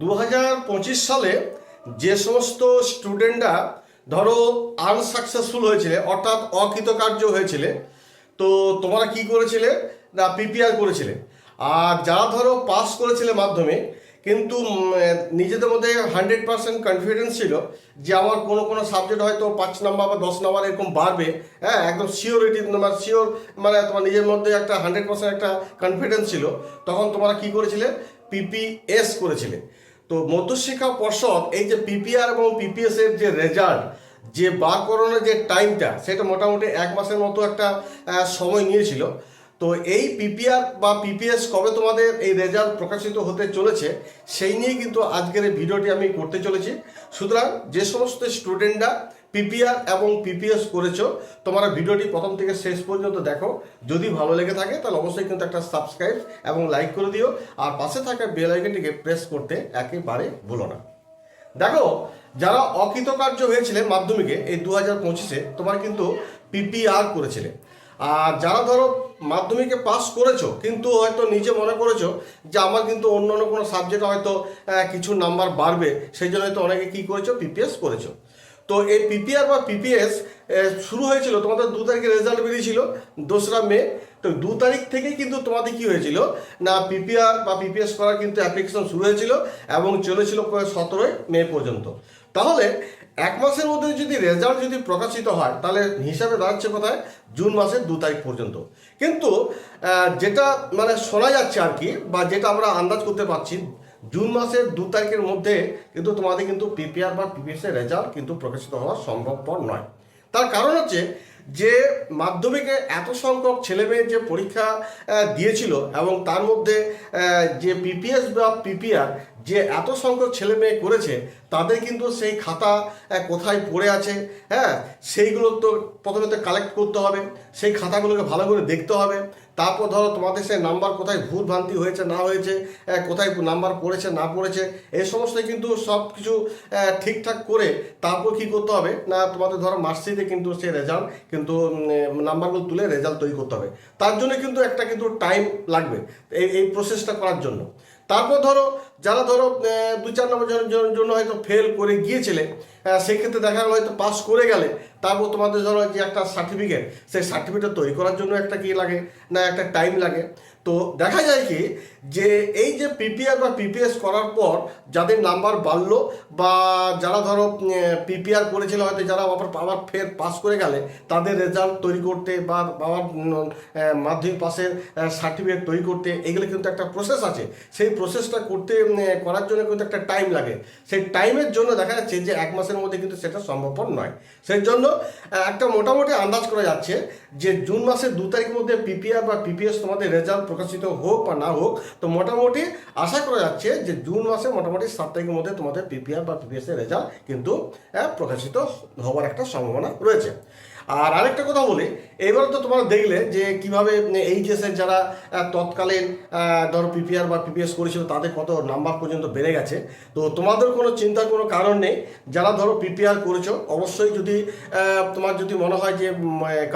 দু হাজার পঁচিশ সালে যে সমস্ত স্টুডেন্টরা ধরো আনসাকসেসফুল হয়েছিলে, অর্থাৎ অকৃতকার্য হয়েছিলে, তো তোমরা কি করেছিলে? না পিপিআর করেছিলে। আর যারা ধরো পাস করেছিলে মাধ্যমে কিন্তু নিজেদের মধ্যে হান্ড্রেড পার্সেন্ট কনফিডেন্স ছিল যে আমার কোনো কোনো সাবজেক্ট হয়তো পাঁচ নাম্বার বা দশ নাম্বার এরকম বাড়বে হ্যাঁ একদম সিওরিটি মানে শিওর মানে তোমার নিজের মধ্যে একটা হান্ড্রেড পার্সেন্ট একটা কনফিডেন্স ছিল, তখন তোমরা কি করেছিলে? পিপিএস করেছিলে। তো মধ্যশিক্ষা পর্ষদ, এই যে পিপিআর এবং পিপিএস এর যে রেজাল্ট যে বার করানোর যে টাইমটা সেটা মোটামুটি এক মাসের মতো একটা সময় নিয়েছিল। তো এই পিপিআর বা পিপিএস কবে তোমাদের এই রেজাল্ট প্রকাশিত হতে চলেছে, সেই নিয়ে কিন্তু আজকের এই ভিডিওটি আমি করতে চলেছি। সুতরাং যে সমস্ত স্টুডেন্টরা পিপিআর এবং পিপিএস করেছ, তোমরা ভিডিওটি প্রথম থেকে শেষ পর্যন্ত দেখো। যদি ভালো লেগে থাকে, তাহলে অবশ্যই কিন্তু একটা সাবস্ক্রাইব এবং লাইক করে দিও। আর পাশে থাকা বেল আইকনটিকে প্রেস করতে একেবারে ভুলো না। দেখো, যারা অকৃতকার্য হয়েছিলে মাধ্যমিকে এই দু হাজার পঁচিশে, তোমার কিন্তু পিপিআর করেছিলে। আর যারা ধরো মাধ্যমিকে পাস করেছ, কিন্তু হয়তো নিজে মনে করেছ যে আমার কিন্তু অন্য অন্য কোনো সাবজেক্টে হয়তো কিছু নাম্বার বাড়বে, সেই জন্য হয়তো অনেকে কী করেছ পিপিএস করেছ। তো এই পিপিআর বা পিপিএস শুরু হয়েছিল তোমাদের দু তারিখে রেজাল্ট বেরিয়েছিল, দোসরা মে। তো দু তারিখ থেকেই কিন্তু তোমাদের কি হয়েছিল? না পিপিআর বা পিপিএস করার কিন্তু অ্যাপ্লিকেশন শুরু হয়েছিল এবং চলেছিল সতেরোই মে পর্যন্ত। তাহলে, এক মাসের মধ্যে যদি রেজাল্ট যদি প্রকাশিত হয়, তাহলে হিসাবে দাঁড়াচ্ছে কোথায়? জুন মাসের দু তারিখ পর্যন্ত। কিন্তু যেটা মানে শোনা যাচ্ছে আর কি, বা যেটা আমরা আন্দাজ করতে পারছি জুন মাসের দু তারিখের মধ্যে কিন্তু তোমাদের কিন্তু পিপিআর বা পিপিএস এর রেজাল্ট কিন্তু প্রকাশিত হওয়া সম্ভবপর নয়। তার কারণ হচ্ছে যে মাধ্যমিকে এত সংখ্যক ছেলেমেয়ে যে পরীক্ষা দিয়েছিল এবং তার মধ্যে যে পিপিএস বা পিপিআর যে এত সংখ্যক ছেলে মেয়ে করেছে, তাদের কিন্তু সেই খাতা কোথায় পড়ে আছে হ্যাঁ? সেইগুলো তো প্রথমে তো কালেক্ট করতে হবে, সেই খাতাগুলোকে ভালো করে দেখতে হবে। তারপর ধরো তোমাদের সেই নাম্বার কোথায় ভুল ভ্রান্তি হয়েছে, না হয়েছে কোথায় নাম্বার পড়েছে, না পড়েছে, এই সমস্ত কিন্তু সব কিছু ঠিকঠাক করে তারপর কী করতে হবে? না, তোমাদের ধরো মার্কশিটে কিন্তু সে রেজাল্ট কিন্তু নাম্বারগুলো তুলে রেজাল্ট তৈরি করতে হবে। তার জন্য কিন্তু একটা কিন্তু টাইম লাগবে এই এই প্রসেসটা করার জন্য। তারপর ধরো, যারা ধরো দু চার নম্বর জন্য- হয়তো ফেল করে গিয়েছিলে সেক্ষেত্রে দেখা গেলো হয়তো পাস করে গেলে, তারপর তোমাদের ধরো যে একটা সার্টিফিকেট সেই সার্টিফিকেট তৈরি করার জন্য একটা কী লাগে, না একটা টাইম লাগে। তো দেখা যায় কি যে এই যে পিপিআর বা পিপিএস করার পর যাদের নাম্বার বাড়লো বা যারা ধরো পিপিআর করেছিল হয়তো যারা আবার আবার ফের পাস করে গেলে তাদের রেজাল্ট তৈরি করতে বা আহ, মাধ্যমিক পাসের সার্টিফিকেট তৈরি করতে এগুলো কিন্তু একটা প্রসেস আছে। সেই প্রসেসটা করতে করার জন্য কিন্তু একটা টাইম লাগে। সেই টাইমের জন্য দেখা যাচ্ছে যে এক মাসের মধ্যে কিন্তু সেটা সম্ভবপর নয়। সেই জন্য একটা মোটামুটি আন্দাজ করা যাচ্ছে যে জুন মাসের দু তারিখের মধ্যে পিপিআর বা পিপিএস তোমাদের রেজাল্ট প্রকাশিত হোক বা না হোক, তো মোটামুটি আশা করা যাচ্ছে যে জুন মাসে মোটামুটি সাত তারিখের মধ্যে তোমাদের পিপিআর বা পিপিএসের রেজাল্ট কিন্তু প্রকাশিত হওয়ার একটা সম্ভাবনা রয়েছে। আর আরেকটা কথা বলি, এবারে তো তোমরা দেখলে যে কীভাবে এইচএসের যারা তৎকালীন ধরো পিপিআর বা পিপিএস করেছিল, তাদের কত নাম্বার পর্যন্ত বেড়ে গেছে। তো তোমাদের কোনো চিন্তার কোনো কারণ নেই, যারা ধরো পিপিআর করেছ, অবশ্যই যদি তোমার যদি মনে হয় যে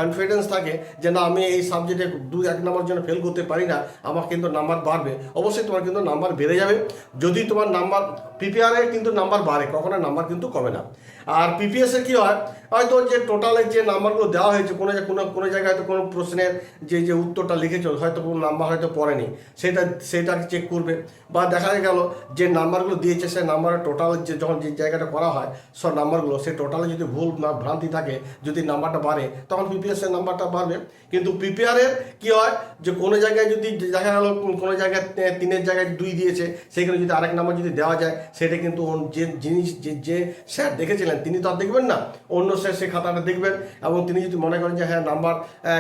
কনফিডেন্স থাকে যে না, আমি এই সাবজেক্টে দু, এক নম্বর জন্য ফেল করতে পারি না, আমার কিন্তু নাম্বার বাড়বে। অবশ্যই তোমার কিন্তু নাম্বার বেড়ে যাবে। যদি তোমার নাম্বার পিপিআর এর কিন্তু নাম্বার বাড়ে, কখনো নাম্বার কিন্তু কমে না। আর পিপিএস এর কি হয়? হয়তো যে টোটালে যে নাম্বারগুলো দেওয়া হয়েছে, কোনো কোনো কোনো জায়গায় হয়তো কোনো প্রশ্নের যে যে উত্তরটা লিখেছো, হয়তো কোনো নাম্বার হয়তো পড়েনি, সেটা সেটা চেক করবে। বা দেখা গেল যে নাম্বারগুলো দিয়েছে সেই নাম্বারের টোটাল যে, যখন যে জায়গাটা করা হয় সব নাম্বারগুলো সেই টোটালে যদি ভুল না ভ্রান্তি থাকে, যদি নাম্বারটা বাড়ে, তখন পিপিএস এর নাম্বারটা বাড়বে। কিন্তু পিপিআর এর কি হয়? যে কোনো জায়গায় যদি দেখা গেল, কোনো জায়গায় তিনের জায়গায় দুই দিয়েছে, সেখানে যদি আরেক নাম্বার যদি দেওয়া যায়, সেটা কিন্তু যে জিনিস, যে যে স্যার দেখেছিলেন তিনি তো আর দেখবেন না। অন্য স্যার সে খাতাটা দেখবেন এবং তিনি যদি মনে করেন যে হ্যাঁ নাম্বার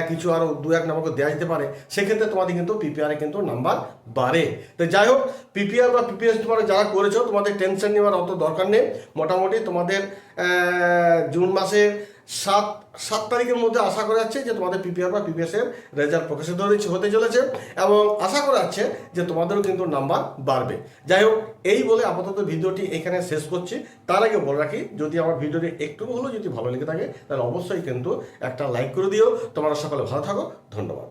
কিছু আরও দু এক নাম্বারকে দেওয়া যেতে পারে, সেক্ষেত্রে তোমাদের কিন্তু পিপিআরে কিন্তু নাম্বার বাড়ে। তো যাই হোক পিপিআর বা পিপিএস তোমার যারা করেছ, তোমাদের টেনশন নেওয়ার অত দরকার নেই। মোটামুটি তোমাদের জুন মাসের সাত সাত তারিখের মধ্যে আশা করা যাচ্ছে যে তোমাদের পিপিআর বা পিপিএস এর রেজাল্ট প্রকাশিত হতে চলেছে এবং আশা করা যাচ্ছে যে তোমাদেরও কিন্তু নাম্বার বাড়বে। যাই হোক, এই বলে আপাতত ভিডিওটি এখানে শেষ করছি। তার আগে বলে রাখি, যদি আমার ভিডিওটি একটু হলেও যদি ভালো লেগে থাকে, তাহলে অবশ্যই কিন্তু একটা লাইক করে দিও। তোমরা সকালে ভালো থাকো, ধন্যবাদ।